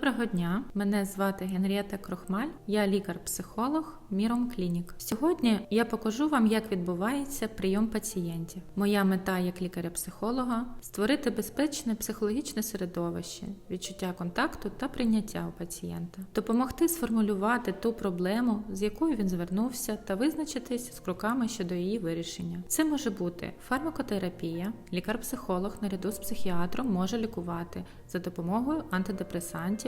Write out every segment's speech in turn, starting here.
Доброго дня! Мене звати Генрієта Крохмаль, я лікар-психолог Міром Клінік. Сьогодні я покажу вам, як відбувається прийом пацієнтів. Моя мета як лікаря-психолога створити безпечне психологічне середовище, відчуття контакту та прийняття у пацієнта, допомогти сформулювати ту проблему, з якою він звернувся, та визначитись з кроками щодо її вирішення. Це може бути фармакотерапія, лікар-психолог наряду з психіатром може лікувати за допомогою антидепресантів,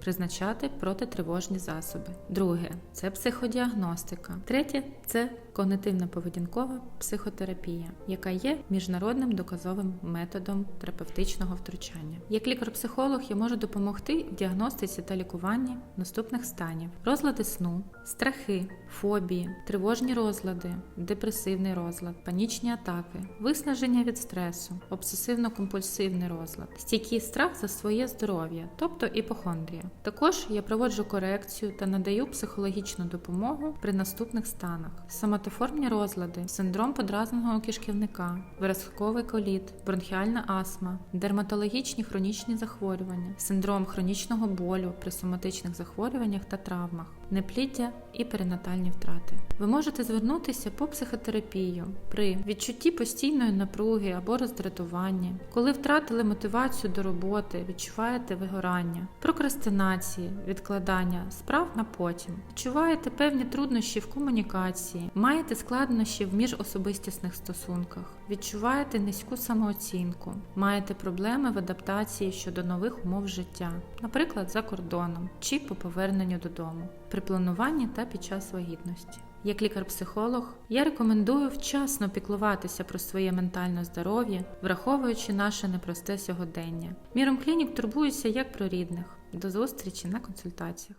призначати протитривожні засоби. Друге це психодіагностика. Третє це когнитивно-поведінкова психотерапія, яка є міжнародним доказовим методом терапевтичного втручання. Як лікар-психолог я можу допомогти в діагностиці та лікуванні наступних станів: розлади сну, страхи, фобії, тривожні розлади, депресивний розлад, панічні атаки, виснаження від стресу, обсесивно-компульсивний розлад, стійкий страх за своє здоров'я, тобто іпохондрія. Також я проводжу корекцію та надаю психологічну допомогу при наступних станах: соматоформні розлади, синдром подразненого кишківника, виразковий коліт, бронхіальна астма, дерматологічні хронічні захворювання, синдром хронічного болю при соматичних захворюваннях та травмах, непліддя і перинатальні втрати. Ви можете звернутися по психотерапію при відчутті постійної напруги або роздратування, коли втратили мотивацію до роботи, відчуваєте вигорання, прокрастинації, відкладання справ на потім, відчуваєте певні труднощі в комунікації, маєте складнощі в міжособистісних стосунках, відчуваєте низьку самооцінку, маєте проблеми в адаптації щодо нових умов життя, наприклад, за кордоном чи по поверненню додому, при плануванні та під час вагітності. Як лікар-психолог, я рекомендую вчасно піклуватися про своє ментальне здоров'я, враховуючи наше непросте сьогодення. Міром клінік турбуюся як про рідних. До зустрічі на консультаціях.